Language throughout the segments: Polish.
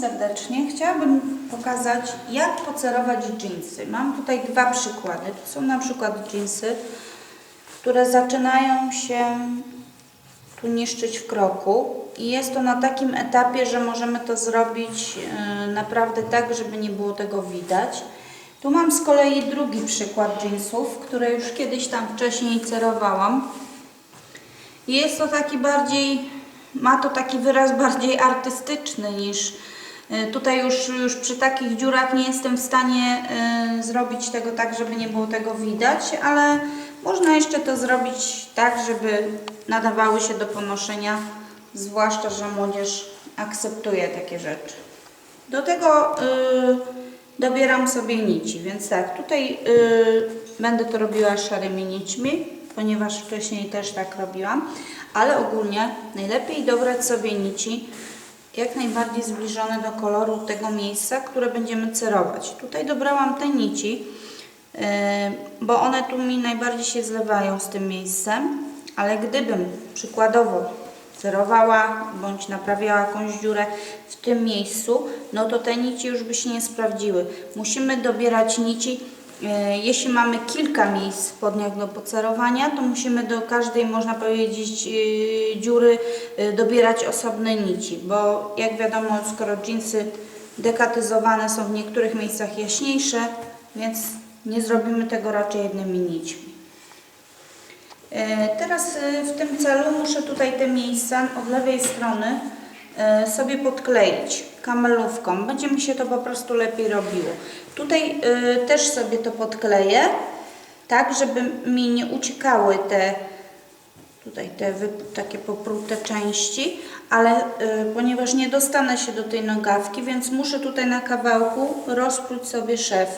Serdecznie. Chciałabym pokazać, jak pocerować dżinsy. Mam tutaj dwa przykłady. To są na przykład dżinsy, które zaczynają się tu niszczyć w kroku i jest to na takim etapie, że możemy to zrobić e, naprawdę tak, żeby nie było tego widać. Tu mam z kolei drugi przykład dżinsów, które już kiedyś tam wcześniej cerowałam. Jest to taki bardziej, ma to taki wyraz bardziej artystyczny niż tutaj już, już przy takich dziurach nie jestem w stanie y, zrobić tego tak, żeby nie było tego widać, ale można jeszcze to zrobić tak, żeby nadawały się do ponoszenia, zwłaszcza, że młodzież akceptuje takie rzeczy. Do tego y, dobieram sobie nici, więc tak, tutaj będę to robiła szarymi nićmi, ponieważ wcześniej też tak robiłam, ale ogólnie najlepiej dobrać sobie nici jak najbardziej zbliżone do koloru tego miejsca, które będziemy cerować. Tutaj dobrałam te nici, y, bo one tu mi najbardziej się zlewają z tym miejscem, ale gdybym przykładowo cerowała bądź naprawiała jakąś dziurę w tym miejscu, no to te nici już by się nie sprawdziły. Musimy dobierać nici, jeśli mamy kilka miejsc spodniach do pocerowania, to musimy do każdej, można powiedzieć, e, dziury e, dobierać osobne nici, bo jak wiadomo, skoro dżinsy dekatyzowane są w niektórych miejscach jaśniejsze, więc nie zrobimy tego raczej jednymi nićmi. E, Teraz e, w tym celu muszę tutaj te miejsca od lewej strony e, sobie podkleić kamelówką. Będzie mi się to po prostu lepiej robiło. Tutaj e, też sobie to podkleję, tak żeby mi nie uciekały te tutaj te takie poprute części, ale y, ponieważ nie dostanę się do tej nogawki, więc muszę tutaj na kawałku rozpróć sobie szef.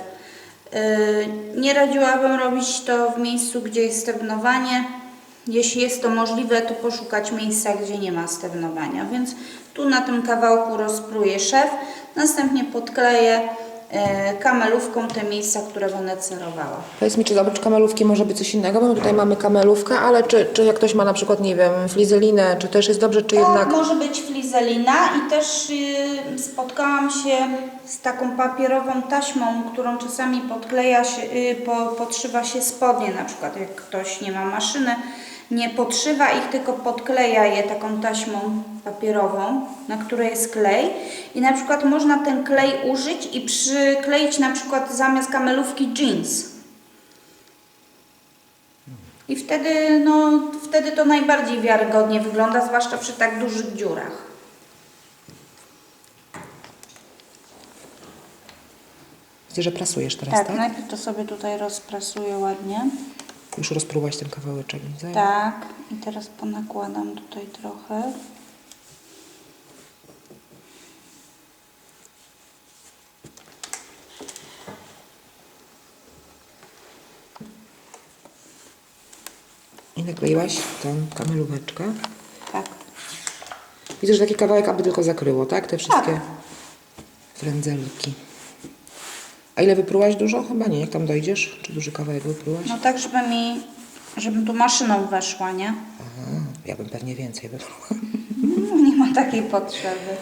Nie radziłabym robić to w miejscu, gdzie jest stebnowanie. Jeśli jest to możliwe, to poszukać miejsca, gdzie nie ma stebnowania. Więc tu na tym kawałku rozpruję szef, następnie podkleję y, kamelówką te miejsca, które będę cerowała. Powiedz mi, czy oprócz kamelówki może być coś innego? Bo tutaj mamy kamelówkę, ale czy, czy jak ktoś ma na przykład, nie wiem, flizelinę, czy też jest dobrze, czy To jednak... może być flizelina i też y, spotkałam się z taką papierową taśmą, którą czasami podkleja się, y, po, podszywa się spodnie, na przykład jak ktoś nie ma maszyny, nie podszywa ich, tylko podkleja je taką taśmą papierową, na której jest klej i na przykład można ten klej użyć i przykleić na przykład zamiast kamelówki jeans. I wtedy, no, wtedy to najbardziej wiarygodnie wygląda, zwłaszcza przy tak dużych dziurach. Widzę, że prasujesz teraz, Tak, tak? najpierw to sobie tutaj rozpresuję ładnie. Już rozprułaś ten kawałeczek, widzę. Tak, i teraz ponakładam tutaj trochę. I nakleiłaś tą kamelóweczkę. Tak. Widzę, że taki kawałek, aby tylko zakryło, tak? Te wszystkie Tak. frędzelki. A ile wyprułaś? Dużo? Chyba nie. Jak tam dojdziesz? Czy duży kawałek wyprułaś? No tak, żeby mi, żebym tu maszyną weszła, nie? Aha, ja bym pewnie więcej wypruła. No, nie ma takiej potrzeby.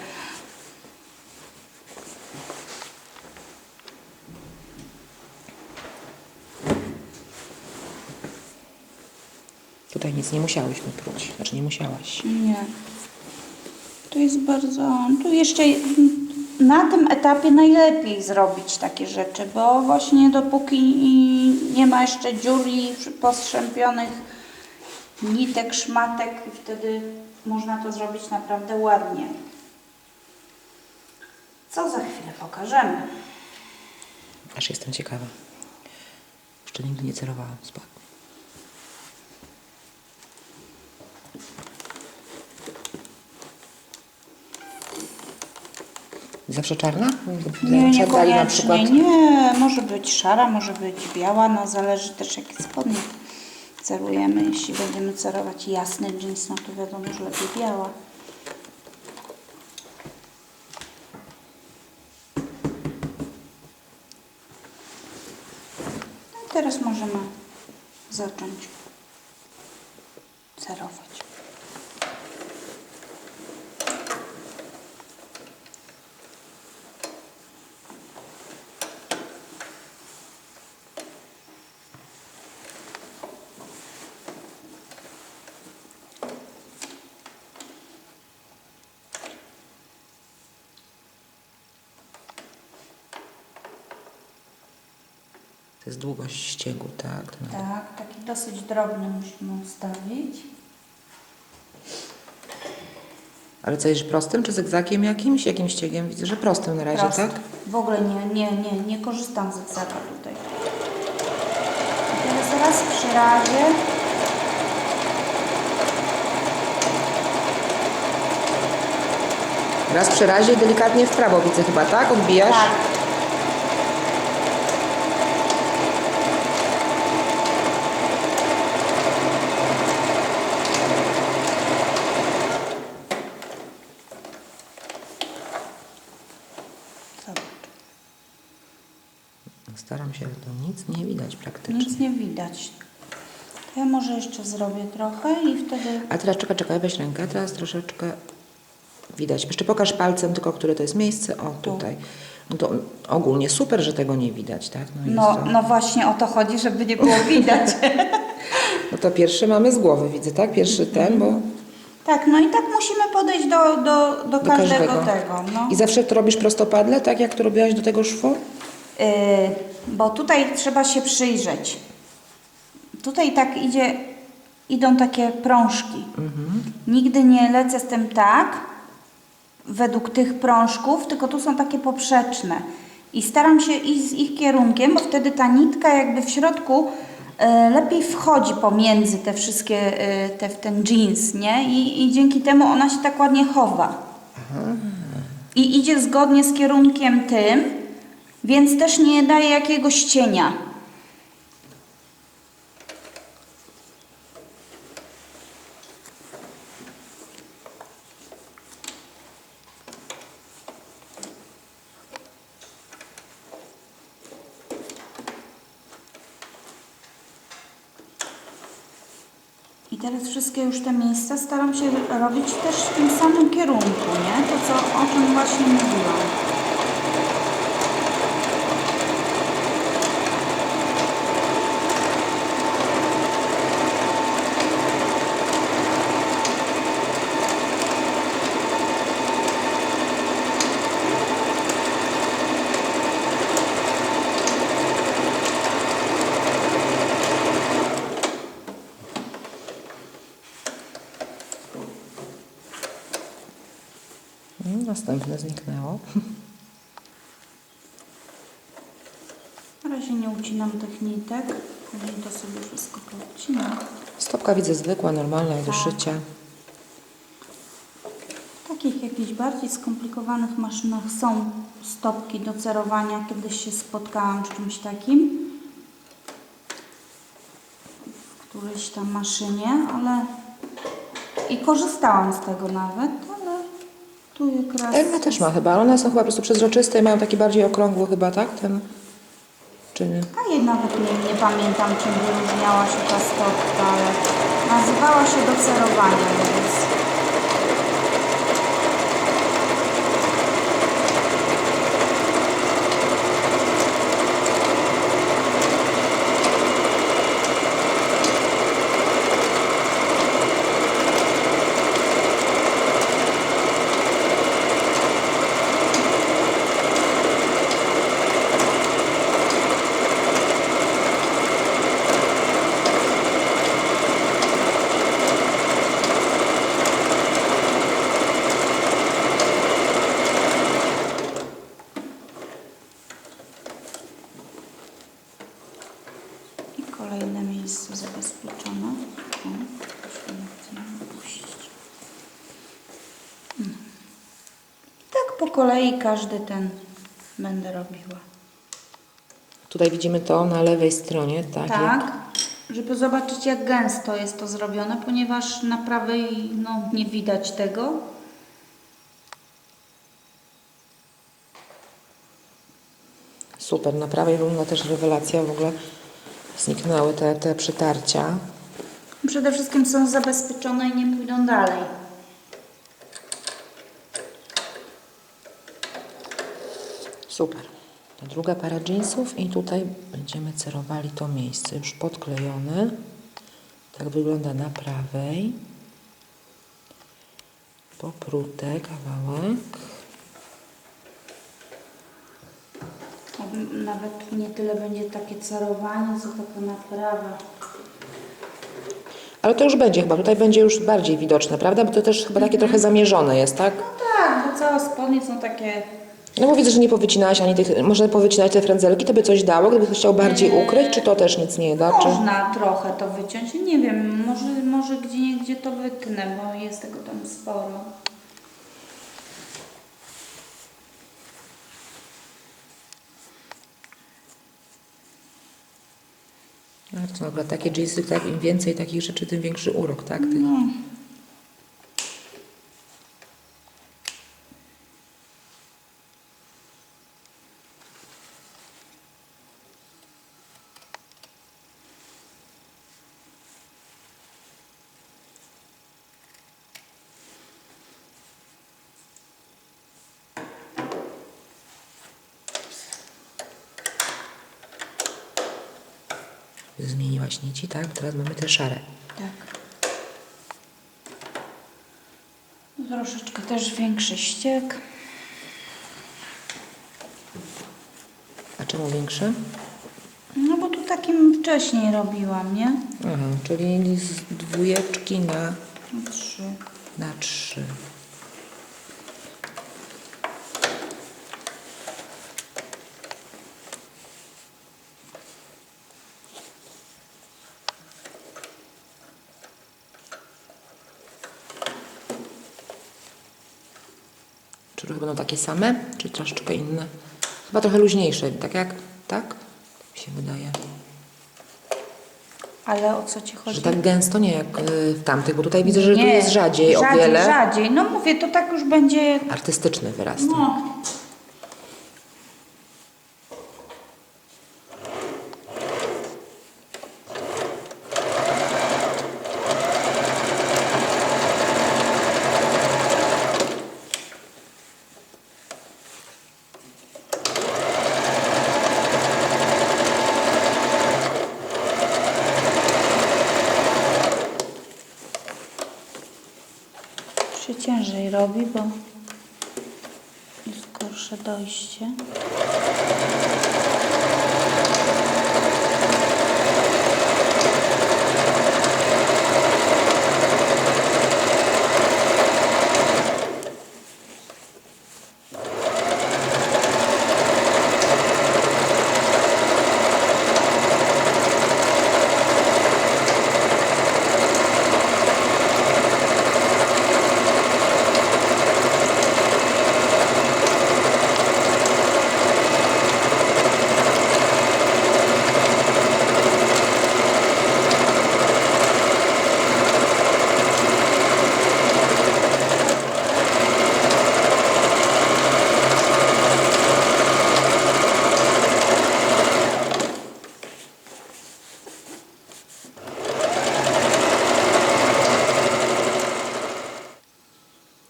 Tutaj nic nie musiałyśmy pruć. Znaczy nie musiałaś. Nie. Tu jest bardzo. Tu jeszcze na tym etapie najlepiej zrobić takie rzeczy, bo właśnie dopóki nie ma jeszcze dziur postrzępionych nitek, szmatek, wtedy można to zrobić naprawdę ładnie. Co za chwilę pokażemy. Aż jestem ciekawa. Jeszcze nigdy nie cerowałam spodni. Zawsze czarna? Nie, na przykład Nie, może być szara, może być biała, no zależy też jakie spodnie cerujemy. Jeśli będziemy cerować jasny jeans, no to wiadomo, że lepiej biała. No i teraz możemy zacząć cerować. To jest długość ściegu, tak? Tak, taki dosyć drobny musimy ustawić. Ale co, jest prostym czy zygzakiem jakimś? Jakim ściegiem? Widzę, że prostym na razie, Prosty. tak? W ogóle nie, nie, nie, nie korzystam z zygzaka tutaj. I teraz raz przy razie Raz przy razie i delikatnie w prawo widzę chyba, tak? Odbijasz? tak. Zobacz. Staram się, ale to nic nie widać praktycznie. Nic nie widać. To ja może jeszcze zrobię trochę i wtedy... A teraz czekaj, czekaj, weź rękę, teraz troszeczkę widać. Jeszcze pokaż palcem tylko, które to jest miejsce. O, Tu. tutaj. No to ogólnie super, że tego nie widać, tak? No, jest No, to, no właśnie o to chodzi, żeby nie było widać. no to pierwszy mamy z głowy, widzę, tak? Pierwszy ten, bo tak, no i tak musimy podejść do, do, do, do każdego, każdego. tego. No. I zawsze to robisz prostopadle, tak jak to robiłaś do tego szwu? Yy, bo tutaj trzeba się przyjrzeć. Tutaj tak idzie, idą takie prążki. Nigdy nie lecę z tym tak, według tych prążków, tylko tu są takie poprzeczne. I staram się iść z ich kierunkiem, bo wtedy ta nitka jakby w środku e, lepiej wchodzi pomiędzy te wszystkie, e, te, w ten jeans, nie? I, I dzięki temu ona się tak ładnie chowa. I idzie zgodnie z kierunkiem tym, więc też nie daje jakiegoś cienia. I teraz wszystkie już te miejsca staram się robić też w tym samym kierunku, nie? To co, o czym właśnie mówiłam. Następne zniknęło. Na razie nie ucinam tych nitek, później to sobie wszystko poodcinam. Stopka widzę zwykła, normalna, jak do Tak. szycia. W takich jakichś bardziej skomplikowanych maszynach są stopki do cerowania. Kiedyś się spotkałam z czymś takim w którejś tam maszynie, ale i korzystałam z tego nawet, tu jak raz... Elma też ma chyba, ale one są chyba po prostu przezroczyste i mają taki bardziej okrągły chyba, tak? Ten, czy nie? A nawet nie, nie pamiętam czym wyróżniała się ta stopka, ale nazywała się do kolejne miejsce zabezpieczone. O, już nie chcę opuścić. Mm. Tak po kolei każdy ten będę robiła. Tutaj widzimy to na lewej stronie, tak? Tak, żeby zobaczyć jak gęsto jest to zrobione, ponieważ na prawej no, nie widać tego. Super, na prawej wygląda też rewelacja, w ogóle zniknęły te, te przytarcia. Przede wszystkim są zabezpieczone i nie pójdą dalej. Super. To druga para jeansów i tutaj będziemy cerowali to miejsce już podklejone. Tak wygląda na prawej. Poprute kawałek. O, m, nawet nie tyle będzie takie cerowanie, co taka naprawa. Ale to już będzie chyba, tutaj będzie już bardziej widoczne, prawda? Bo to też chyba takie trochę zamierzone jest, tak? No tak, bo całe spodnie są takie... No bo widzę, że nie powycinałaś ani tych, może powycinać te frędzelki, to by coś dało, gdyby chciał bardziej Eee, ukryć, czy to też nic nie da? Czy... Można trochę to wyciąć. Nie wiem, może, może gdzie niegdzie to wytnę, bo jest tego tam sporo. No, to są akurat takie jeansy, tak, im więcej takich rzeczy, tym większy urok, tak? No. Zmieniłaś nici, tak? Teraz mamy te szare. Tak. Troszeczkę też większy ściek. A czemu większe? No bo tu takim wcześniej robiłam, nie? Aha, czyli z dwójeczki na, Trzy. na trzy. Będą takie same, czy troszeczkę inne? Chyba trochę luźniejsze, tak jak, tak? Mi się wydaje. Ale o co Ci chodzi? Że tak gęsto nie jak y, w tamtych, bo tutaj widzę, że tu jest rzadziej, rzadziej o wiele. Rzadziej, no mówię, to tak już będzie... Artystyczny wyraz. No. się ciężej robi, bo jest gorsze dojście.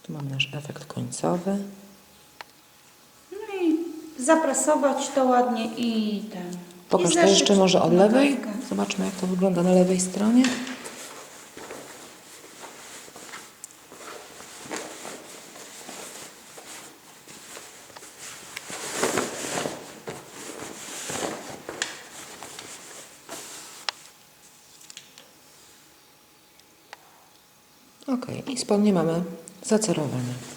Tu mamy nasz efekt końcowy. No i zaprasować to ładnie i ten. Pokaż to jeszcze może od lewej. Zobaczmy jak to wygląda na lewej stronie. Ok, i spodnie mamy zacerowane.